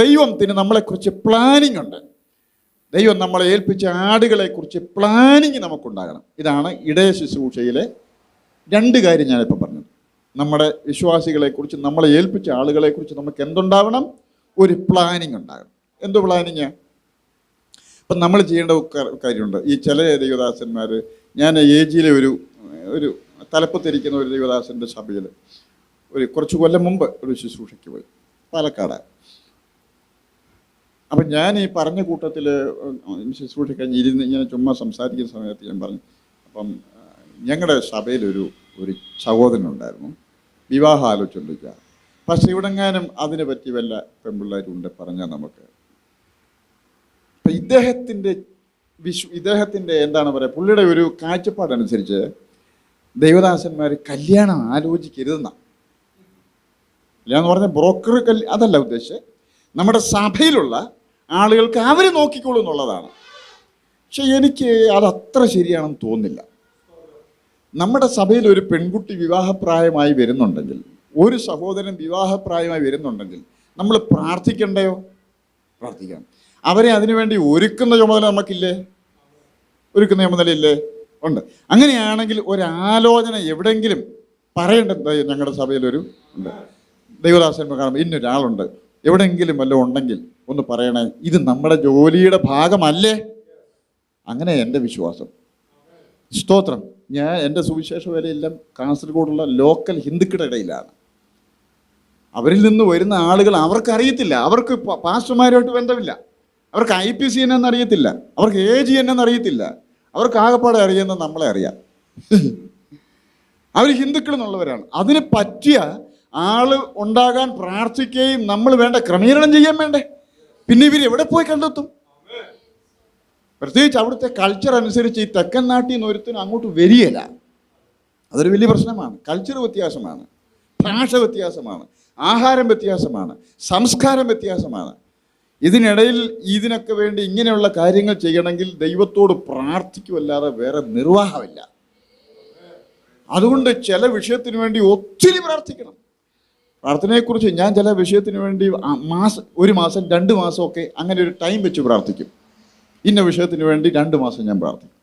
ദൈവത്തിന് നമ്മളെക്കുറിച്ച് പ്ലാനിംഗ് ഉണ്ട്. ദൈവം നമ്മളെ ഏൽപ്പിച്ച ആടുകളെക്കുറിച്ച് പ്ലാനിങ് നമുക്കുണ്ടാകണം. ഇതാണ് ഇടയ ശുശ്രൂഷയിലെ രണ്ട് കാര്യം ഞാനിപ്പോൾ പറഞ്ഞു നമ്മുടെ വിശ്വാസികളെക്കുറിച്ച് നമ്മളെ ഏൽപ്പിച്ച ആളുകളെക്കുറിച്ച് നമുക്ക് എന്തുണ്ടാവണം? ഒരു പ്ലാനിങ് ഉണ്ടാകണം. എന്ത് പ്ലാനിങ് ഇപ്പം നമ്മൾ ചെയ്യേണ്ട കാര്യമുണ്ട്. ഈ ചില ദൈവദാസന്മാർ ഞാൻ എ ജിയിലെ ഒരു ഒരു തലപ്പത്തിരിക്കുന്ന ഒരു ദൈവദാസന്റെ സഭയിൽ ഒരു കുറച്ച് കൊല്ലം മുമ്പ് ഒരു ശുശ്രൂഷയ്ക്ക് പോയി. പാലക്കാട്. അപ്പം ഞാൻ ഈ പറഞ്ഞ കൂട്ടത്തിൽ ശുശ്രൂഷ കഴിഞ്ഞ് ഇരുന്ന് ഇങ്ങനെ ചുമ്മാ സംസാരിക്കുന്ന സമയത്ത് ഞാൻ പറഞ്ഞു അപ്പം ഞങ്ങളുടെ സഭയിലൊരു ഒരു സഹോദരനുണ്ടായിരുന്നു വിവാഹം ആലോചിച്ചുകൊണ്ടിരിക്കുക പക്ഷേ ഇവിടെങ്ങാനും അതിനെ പറ്റി വല്ല പെൺപിള്ളേരുണ്ട് പറഞ്ഞാൽ നമുക്ക്. അപ്പം ഇദ്ദേഹത്തിന്റെ വിശ്വ ഇദ്ദേഹത്തിന്റെ എന്താണ് പറയുക പുള്ളിയുടെ ഒരു കാഴ്ചപ്പാടനുസരിച്ച് ദൈവദാസന്മാർ കല്യാണം ആലോചിക്കരുതെന്നാണ് കല്യാണം എന്ന് പറഞ്ഞാൽ ബ്രോക്കർ കല്യാ അതല്ല ഉദ്ദേശിച്ചത് നമ്മുടെ സഭയിലുള്ള ആളുകൾക്ക് അവർ നോക്കിക്കോളൂ എന്നുള്ളതാണ്. പക്ഷെ എനിക്ക് അതത്ര ശരിയാണെന്ന് തോന്നുന്നില്ല. നമ്മുടെ സഭയിൽ ഒരു പെൺകുട്ടി വിവാഹപ്രായമായി വരുന്നുണ്ടെങ്കിൽ ഒരു സഹോദരൻ വിവാഹപ്രായമായി വരുന്നുണ്ടെങ്കിൽ നമ്മൾ പ്രാർത്ഥിക്കണ്ടയോ? പ്രാർത്ഥിക്കണം. അവരെ അതിനുവേണ്ടി ഒരുക്കുന്ന ചുമതല നമുക്കില്ലേ? ഒരുക്കുന്ന ചുമതലയില്ലേ ഉണ്ട്. അങ്ങനെയാണെങ്കിൽ ഒരാലോചന എവിടെയെങ്കിലും പറയേണ്ടത് ഞങ്ങളുടെ സഭയിലൊരു ഉണ്ട്. ദൈവദാസൻ കാണുമ്പോൾ ഇന്നൊരാളുണ്ട്. എവിടെയെങ്കിലും വല്ലതും ഉണ്ടെങ്കിൽ ഒന്ന് പറയണേ ഇത് നമ്മുടെ ജോലിയുടെ ഭാഗമല്ലേ? അങ്ങനെ എന്റെ വിശ്വാസം. സ്തോത്രം. ഞാൻ എന്റെ സുവിശേഷ വേലയെല്ലാം കാസർഗോഡുള്ള ലോക്കൽ ഹിന്ദുക്കളുടെ ഇടയിലാണ്. അവരിൽ നിന്ന് വരുന്ന ആളുകൾ അവർക്ക് അറിയത്തില്ല അവർക്ക് പാസ്റ്റർമാരുമായിട്ട് ബന്ധമില്ല. അവർക്ക് ഐ പി സി എന്നെ അറിയത്തില്ല. അവർക്ക് എ ജി എന്നെ അറിയത്തില്ല. അവർക്ക് ആകപ്പാടെ അറിയുന്ന നമ്മളെ അറിയാം. അവർ ഹിന്ദുക്കൾ എന്നുള്ളവരാണ്. അതിന് പറ്റിയ ആൾ ഉണ്ടാകാൻ പ്രാർത്ഥിക്കുകയും നമ്മൾ വേണ്ട ക്രമീകരണം ചെയ്യാൻ വേണ്ടേ? പിന്നെ ഇവർ എവിടെ പോയി കണ്ടെത്തും? പ്രത്യേകിച്ച് അവിടുത്തെ കൾച്ചർ അനുസരിച്ച് ഈ തെക്കൻ നാട്ടിൽ നിന്ന് ഒരുത്തിനും അങ്ങോട്ട് വരികയില്ല. അതൊരു വലിയ പ്രശ്നമാണ്. കൾച്ചർ വ്യത്യാസമാണ്. ഭാഷ വ്യത്യാസമാണ്. ആഹാരം വ്യത്യാസമാണ്. സംസ്കാരം വ്യത്യാസമാണ്. ഇതിനിടയിൽ ഇതിനൊക്കെ വേണ്ടി ഇങ്ങനെയുള്ള കാര്യങ്ങൾ ചെയ്യണമെങ്കിൽ ദൈവത്തോട് പ്രാർത്ഥിക്കുമല്ലാതെ വേറെ നിർവാഹമില്ല. അതുകൊണ്ട് ചില വിഷയത്തിന് വേണ്ടി ഒത്തിരി പ്രാർത്ഥിക്കണം. പ്രാർത്ഥനയെക്കുറിച്ച് ഞാൻ ചില വിഷയത്തിന് വേണ്ടി മാസം ഒരു മാസം രണ്ട് മാസമൊക്കെ അങ്ങനെ ഒരു ടൈം വെച്ച് പ്രാർത്ഥിക്കും. ഇന്ന വിഷയത്തിന് വേണ്ടി രണ്ട് മാസം ഞാൻ പ്രാർത്ഥിക്കും.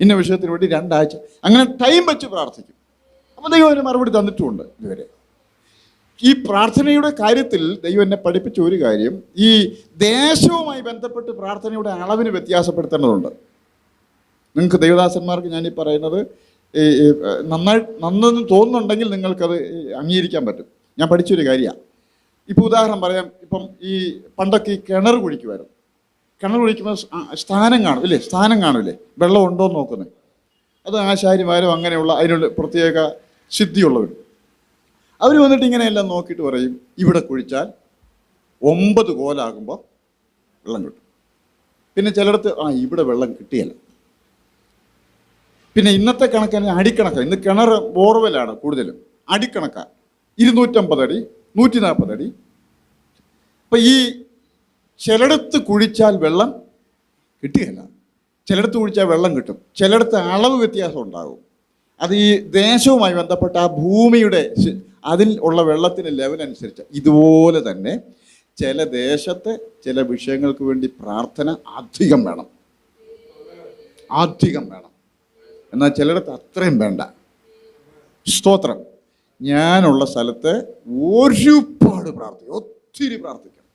ഇന്ന വിഷയത്തിന് വേണ്ടി രണ്ടാഴ്ച അങ്ങനെ ടൈം വെച്ച് പ്രാർത്ഥിക്കും. അപ്പോൾ ദൈവം അതിന് മറുപടി തന്നിട്ടുമുണ്ട് ഇതുവരെ. ഈ പ്രാർത്ഥനയുടെ കാര്യത്തിൽ ദൈവം എന്നെ പഠിപ്പിച്ച ഒരു കാര്യം ഈ ദേശവുമായി ബന്ധപ്പെട്ട് പ്രാർത്ഥനയുടെ അളവിന് വ്യത്യാസപ്പെടുത്തേണ്ടതുണ്ട്. നിങ്ങൾക്ക് ദൈവദാസന്മാർക്ക് ഞാനീ പറയുന്നത് നന്നായി നന്നെന്ന് തോന്നുന്നുണ്ടെങ്കിൽ നിങ്ങൾക്കത് അംഗീകരിക്കാൻ പറ്റും. ഞാൻ പഠിച്ചൊരു കാര്യമാണ് ഇപ്പോൾ ഉദാഹരണം പറയാം ഇപ്പം ഈ പണ്ടൊക്കെ ഈ കിണർ കുഴിക്കുമായിരുന്നു കിണർ കുഴിക്കുമ്പോൾ സ്ഥാനം കാണും ഇല്ലേ? സ്ഥാനം കാണില്ലേ വെള്ളം ഉണ്ടോ എന്ന് നോക്കുന്നത് അത് ആശാരിമാരും അങ്ങനെയുള്ള അതിനുള്ള പ്രത്യേക സിദ്ധിയുള്ളവർ അവർ വന്നിട്ട് ഇങ്ങനെയെല്ലാം നോക്കിയിട്ട് പറയും ഇവിടെ കുഴിച്ചാൽ ഒമ്പത് കോലാകുമ്പോൾ വെള്ളം കിട്ടും. പിന്നെ ചിലയിടത്ത് ആ ഇവിടെ വെള്ളം കിട്ടിയല്ല. പിന്നെ ഇന്നത്തെ കണക്കിന് അടിക്കണക്കാണ് ഇന്ന് കിണർ ബോർവെല്ലാണ് കൂടുതലും. അടിക്കണക്കാണ് ഇരുന്നൂറ്റമ്പത് അടി നൂറ്റി നാൽപ്പത് അടി. അപ്പം ഈ ചിലയിടത്ത് കുഴിച്ചാൽ വെള്ളം കിട്ടുകയില്ല. ചിലയിടത്ത് കുഴിച്ചാൽ വെള്ളം കിട്ടും. ചിലയിടത്ത് അളവ് വ്യത്യാസം ഉണ്ടാകും. അത് ഈ ദേശവുമായി ബന്ധപ്പെട്ട ആ ഭൂമിയുടെ അതിൽ ഉള്ള വെള്ളത്തിന്റെ ലെവൽ അനുസരിച്ച് ഇതുപോലെ തന്നെ ചില ദേശത്തെ ചില വിഷയങ്ങൾക്ക് വേണ്ടി പ്രാർത്ഥന അധികം വേണം. അധികം വേണം. എന്നാൽ ചിലയിടത്ത് അത്രയും വേണ്ട. സ്തോത്രം. ഞാനുള്ള സ്ഥലത്ത് ഒരുപാട് പ്രാർത്ഥിക്കും. ഒത്തിരി പ്രാർത്ഥിക്കണം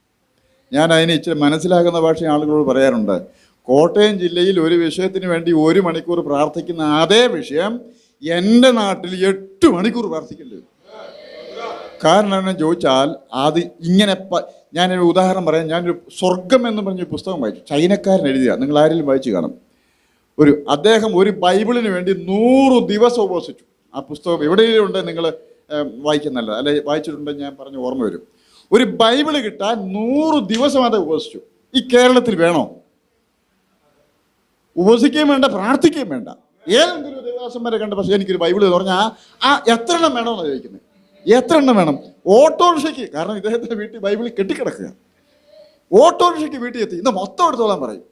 ഞാൻ അതിന് ഇച്ചിരി മനസ്സിലാക്കുന്ന ഭാഷ ആളുകളോട് പറയാറുണ്ട്. കോട്ടയം ജില്ലയിൽ ഒരു വിഷയത്തിന് വേണ്ടി ഒരു മണിക്കൂർ പ്രാർത്ഥിക്കുന്ന അതേ വിഷയം എന്റെ നാട്ടിൽ എട്ട് മണിക്കൂർ പ്രാർത്ഥിക്കില്ല കാരണം എന്നെ ചോദിച്ചാൽ അത് ഇങ്ങനെ ഞാനൊരു ഉദാഹരണം പറയാം. ഞാനൊരു സ്വർഗം എന്ന് പറഞ്ഞൊരു പുസ്തകം വായിച്ചു. ചൈനക്കാരൻ എഴുതിയ. നിങ്ങൾ ആരെങ്കിലും വായിച്ചു കാണും. ഒരു അദ്ദേഹം ഒരു ബൈബിളിന് വേണ്ടി നൂറ് ദിവസം ഉപവസിച്ചു. ആ പുസ്തകം എവിടെയെങ്കിലും ഉണ്ട്? നിങ്ങൾ വായിക്കുന്നല്ല അല്ലെ വായിച്ചിട്ടുണ്ടെങ്കിൽ ഞാൻ പറഞ്ഞ ഓർമ്മ വരും. ഒരു ബൈബിൾ കിട്ടാൻ നൂറ് ദിവസം അത് ഉപസിച്ചു. ഈ കേരളത്തിൽ വേണോ? ഉപസിക്കുകയും വേണ്ട പ്രാർത്ഥിക്കുകയും വേണ്ട. ഏതെങ്കിലും ഒരു ദിവസം വരെ കണ്ട പക്ഷേ എനിക്കൊരു ബൈബിൾ എന്ന് പറഞ്ഞാൽ ആ- ആ എത്ര എണ്ണം വേണമെന്നാണ് ചോദിക്കുന്നത് എത്ര എണ്ണം വേണം? ഓട്ടോറിക്ഷയ്ക്ക് കാരണം ഇദ്ദേഹത്തിന്റെ വീട്ടിൽ ബൈബിളിൽ കെട്ടിക്കിടക്കുക. ഓട്ടോറിക്ഷയ്ക്ക് വീട്ടിൽ എത്തി. ഇന്ന് മൊത്തം എടുത്തോളാൻ പറയും.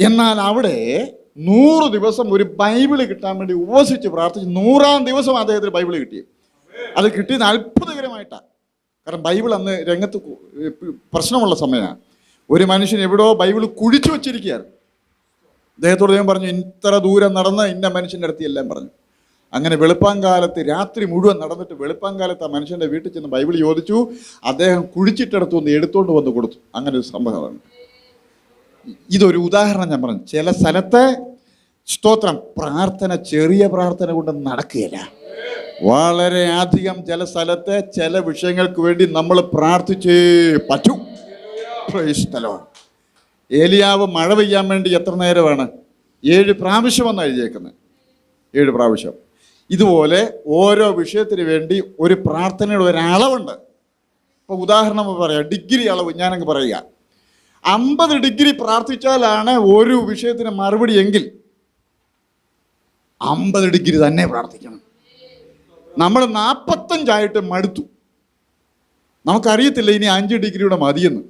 എന്നാൽ അവിടെ നൂറ് ദിവസം ഒരു ബൈബിൾ കിട്ടാൻ വേണ്ടി ഉപവസിച്ച് പ്രാർത്ഥിച്ച് നൂറാം ദിവസം അദ്ദേഹത്തിന് ബൈബിൾ കിട്ടി. അത് കിട്ടിയത് അത്ഭുതകരമായിട്ടാണ് കാരണം ബൈബിൾ അന്ന് രംഗത്ത് പ്രശ്നമുള്ള സമയമാണ്. ഒരു മനുഷ്യൻ എവിടെയോ ബൈബിൾ കുഴിച്ചു വച്ചിരിക്കുകയാണ്. അദ്ദേഹത്തോട് ഞാൻ പറഞ്ഞു ഇത്ര ദൂരം നടന്ന് ഇന്ന മനുഷ്യന്റെ അടുത്ത് എല്ലാം പറഞ്ഞു. അങ്ങനെ വെളുപ്പാങ്കാലത്ത് രാത്രി മുഴുവൻ നടന്നിട്ട് വെളുപ്പാങ്കാലത്ത് ആ മനുഷ്യന്റെ വീട്ടിൽ ചെന്ന് ബൈബിൾ ചോദിച്ചു. അദ്ദേഹം കുഴിച്ചിട്ടടുത്തു വന്ന് എടുത്തുകൊണ്ട് വന്ന് കൊടുത്തു. അങ്ങനെ ഒരു സംഭവമാണ് ഇതൊരു ഉദാഹരണം ഞാൻ പറഞ്ഞു. ചില സ്ഥലത്ത് സ്തോത്രം പ്രാർത്ഥന ചെറിയ പ്രാർത്ഥന കൊണ്ട് നടക്കുകയില്ല. വളരെ അധികം ചില സ്ഥലത്ത് ചില വിഷയങ്ങൾക്ക് വേണ്ടി നമ്മൾ പ്രാർത്ഥിച്ചേ പറ്റൂ. Lord. ഏലിയാവ് മഴ പെയ്യാൻ വേണ്ടി എത്ര നേരമാണ്? ഏഴ് പ്രാവശ്യമെന്നാണ് എഴുതിയേക്കുന്നത്. ഏഴ് പ്രാവശ്യം. ഇതുപോലെ ഓരോ വിഷയത്തിന് വേണ്ടി ഒരു പ്രാർത്ഥനയുടെ ഒരളവുണ്ട് ഇപ്പോൾ ഉദാഹരണം പറയാം. ഡിഗ്രി അളവ് ഞാനങ്ങ് പറയുക. അമ്പത് ഡിഗ്രി പ്രാർത്ഥിച്ചാലാണ് ഒരു വിഷയത്തിന് മറുപടി എങ്കിൽ അമ്പത് ഡിഗ്രി തന്നെ പ്രാർത്ഥിക്കണം. നമ്മൾ നാൽപ്പത്തഞ്ചായിട്ട് മടുത്തു. നമുക്കറിയത്തില്ല ഇനി അഞ്ച് ഡിഗ്രിയുടെ മതിയെന്ന്.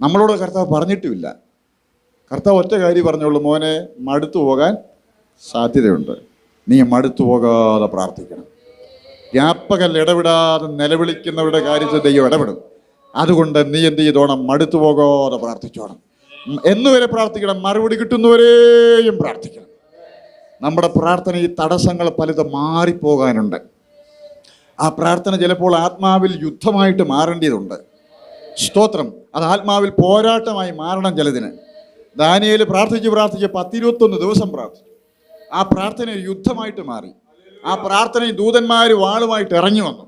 നമ്മളോട് കർത്താവ് പറഞ്ഞിട്ടുമില്ല. കർത്താവ് ഒറ്റ കാര്യം പറഞ്ഞോളൂ മോനെ മടുത്തു പോകാൻ സാധ്യതയുണ്ട്. നീ മടുത്തു പോകാതെ പ്രാർത്ഥിക്കണം. വ്യാപകൽ ഇടപെടാതെ നിലവിളിക്കുന്നവരുടെ കാര്യത്തിൽ ദൈവം ഇടപെടും. അതുകൊണ്ട് നീ എന്ത് ചെയ്തോണം മടുത്തു പോകാതെ പ്രാർത്ഥിച്ചോണം എന്നുവരെ പ്രാർത്ഥിക്കണം. മറുപടി കിട്ടുന്നവരെയും പ്രാർത്ഥിക്കണം. നമ്മുടെ പ്രാർത്ഥന ഈ തടസ്സങ്ങൾ പലതും മാറിപ്പോകാനുണ്ട്. ആ പ്രാർത്ഥന ചിലപ്പോൾ ആത്മാവിൽ യുദ്ധമായിട്ട് മാറേണ്ടതുണ്ട്. സ്തോത്രം. അത് ആത്മാവിൽ പോരാട്ടമായി മാറണം ചിലതിന്. ദാനിയയിൽ പ്രാർത്ഥിച്ച് പ്രാർത്ഥിച്ച് പത്തിരുപത്തൊന്ന് ദിവസം പ്രാർത്ഥിച്ചു. ആ പ്രാർത്ഥന യുദ്ധമായിട്ട് മാറി. ആ പ്രാർത്ഥനയിൽ ദൂതന്മാർ വാളുമായിട്ട് ഇറങ്ങി വന്നു.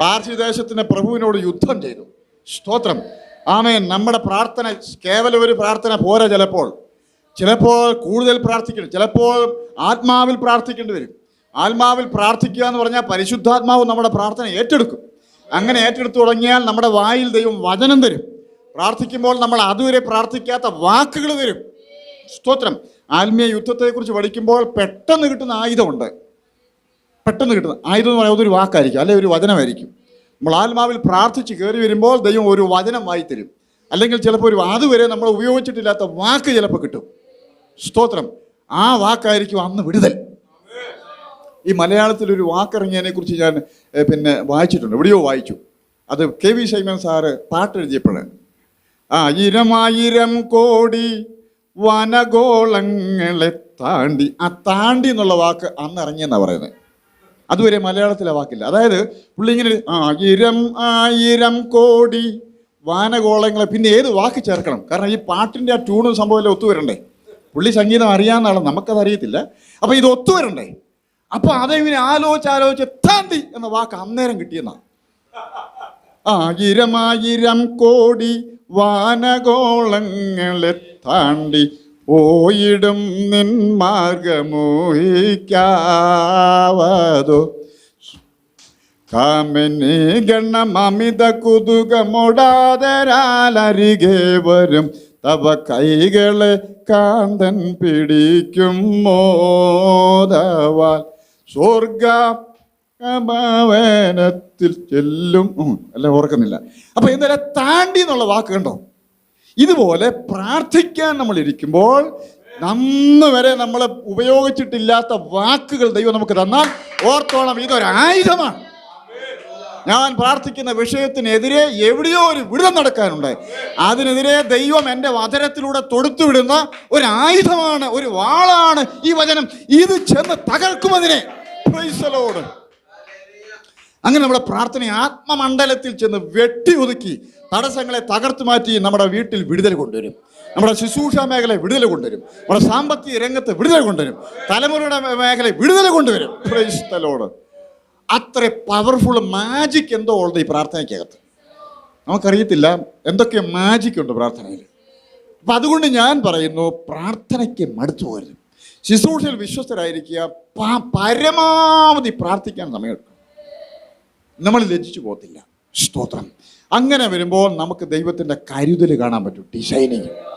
പാർശ്വദേശത്തിന് പ്രഭുവിനോട് യുദ്ധം ചെയ്തു. സ്തോത്രം. ആമേൻ. നമ്മുടെ പ്രാർത്ഥന കേവലം ഒരു പ്രാർത്ഥന പോരാ ചിലപ്പോൾ. ചിലപ്പോൾ കൂടുതൽ പ്രാർത്ഥിക്കണം ചിലപ്പോൾ ആത്മാവിൽ പ്രാർത്ഥിക്കേണ്ടി വരും. ആത്മാവിൽ പ്രാർത്ഥിക്കുക എന്ന് പറഞ്ഞാൽ പരിശുദ്ധാത്മാവ് നമ്മുടെ പ്രാർത്ഥന ഏറ്റെടുക്കും. അങ്ങനെ ഏറ്റെടുത്തു തുടങ്ങിയാൽ നമ്മുടെ വായിൽ ദൈവം വചനം തരും. പ്രാർത്ഥിക്കുമ്പോൾ നമ്മൾ അതുവരെ പ്രാർത്ഥിക്കാത്ത വാക്കുകൾ തരും. സ്തോത്രം. ആത്മീയ യുദ്ധത്തെക്കുറിച്ച് പഠിക്കുമ്പോൾ പെട്ടെന്ന് കിട്ടുന്ന ആയുധമുണ്ട്. പെട്ടെന്ന് കിട്ടുന്ന ആയുധം എന്ന് പറയുന്നത് ഒരു വാക്കായിരിക്കും അല്ലെങ്കിൽ ഒരു വചനമായിരിക്കും. നമ്മൾ ആത്മാവിൽ പ്രാർത്ഥിച്ച് കയറി വരുമ്പോൾ ദൈവം ഒരു വചനം വായിത്തരും. അല്ലെങ്കിൽ ചിലപ്പോൾ ഒരു അതുവരെ നമ്മൾ ഉപയോഗിച്ചിട്ടില്ലാത്ത വാക്ക് ചിലപ്പോൾ കിട്ടും. സ്തോത്രം. ആ വാക്കായിരിക്കും അന്ന് വിടുതൽ. ഈ മലയാളത്തിൽ ഒരു വാക്കിറങ്ങിയതിനെ കുറിച്ച് ഞാൻ പിന്നെ വായിച്ചിട്ടുണ്ട്. എവിടെയോ വായിച്ചു. അത് കെ വി ശൈമൻ സാറ് പാട്ട് എഴുതിയപ്പോൾ ആയിരമായിരം കോടി വനഗോളങ്ങളെ താണ്ടി. ആ താണ്ടി എന്നുള്ള വാക്ക് അന്ന് ഇറങ്ങിയെന്നാണ് പറയുന്നത്. അതുവരെ മലയാളത്തിലെ വാക്കില്ല. അതായത് പുള്ളി ഇങ്ങനെ ആയിരം ആയിരം കോടി വാനഗോളങ്ങളെ പിന്നെ ഏത് വാക്ക് ചേർക്കണം? കാരണം ഈ പാട്ടിന്റെ ആ ട്യൂണും സംഭവമെല്ലാം ഒത്തുവരണ്ടേ പുള്ളി സംഗീതം അറിയാവുന്ന നമുക്കത് അറിയത്തില്ല. അപ്പോൾ ഇത് ഒത്തുവരണ്ടേ അപ്പോൾ ഇങ്ങനെ ആലോചിച്ച് ആലോചിച്ച് താണ്ടി എന്ന വാക്ക് അന്നേരം കിട്ടിയെന്നാണ് ആയിരമായിരം കോടി വാനഗോളങ്ങളെ താണ്ടി പോയിടും നിൻ മാർഗമോഹിക്കാവതോ. കാമിനി അമിത കുതുകമൊടാതരാലരികെ വരും. തവ കൈകളെ കാന്തൻ പിടിക്കും മോദവാൽ. സ്വർഗ ഭവനത്തിൽ ചെല്ലും അല്ല ഓർക്കുന്നില്ല. അപ്പൊ ഇന്നലെ താണ്ടി എന്നുള്ള വാക്ക് കണ്ടോ? ഇതുപോലെ പ്രാർത്ഥിക്കാൻ നമ്മൾ ഇരിക്കുമ്പോൾ അന്ന് വരെ നമ്മൾ ഉപയോഗിച്ചിട്ടില്ലാത്ത വാക്കുകൾ ദൈവം നമുക്ക് തന്നാൽ ഓർത്തോണം ഇതൊരു ആയുധമാണ് ഞാൻ പ്രാർത്ഥിക്കുന്ന വിഷയത്തിനെതിരെ എവിടെയോ ഒരു വിടുതൽ നടക്കാനുണ്ട്. അതിനെതിരെ ദൈവം എന്റെ വചനത്തിലൂടെ തൊടുത്തുവിടുന്ന ഒരു ആയുധമാണ് ഒരു വാളാണ് ഈ വചനം. ഇത് ചെന്ന് തകർക്കുമതിനെ Lord. അങ്ങനെ നമ്മുടെ പ്രാർത്ഥന ആത്മമണ്ഡലത്തിൽ ചെന്ന് വെട്ടി ഒതുക്കി തടസ്സങ്ങളെ തകർത്തു മാറ്റി നമ്മുടെ വീട്ടിൽ വിടുതൽ കൊണ്ടുവരും. നമ്മുടെ ശുശ്രൂഷ മേഖല വിടുതൽ കൊണ്ടുവരും. നമ്മുടെ സാമ്പത്തിക രംഗത്ത് വിടുതൽ കൊണ്ടുവരും. തലമുറയുടെ മേഖല വിടുതൽ കൊണ്ടുവരും. The അത്ര പവർഫുൾ മാജിക് എന്തോ ഉള്ളത് ഈ പ്രാർത്ഥനയ്ക്കകത്ത്. നമുക്കറിയത്തില്ല എന്തൊക്കെ മാജിക് ഉണ്ട് പ്രാർത്ഥനയിൽ. അപ്പം അതുകൊണ്ട് ഞാൻ പറയുന്നു പ്രാർത്ഥനയ്ക്ക് മടുത്തു പോകരുത്. ശുശ്രൂഷയിൽ വിശ്വസ്തരായിരിക്കുക. പരമാവധി പ്രാർത്ഥിക്കാൻ സമയമെടുക്കും. നമ്മൾ ലജ്ജിച്ചു പോകത്തില്ല. സ്തോത്രം. അങ്ങനെ വരുമ്പോൾ നമുക്ക് ദൈവത്തിന്റെ കരുതൽ കാണാൻ പറ്റും. ഡിസൈനിങ്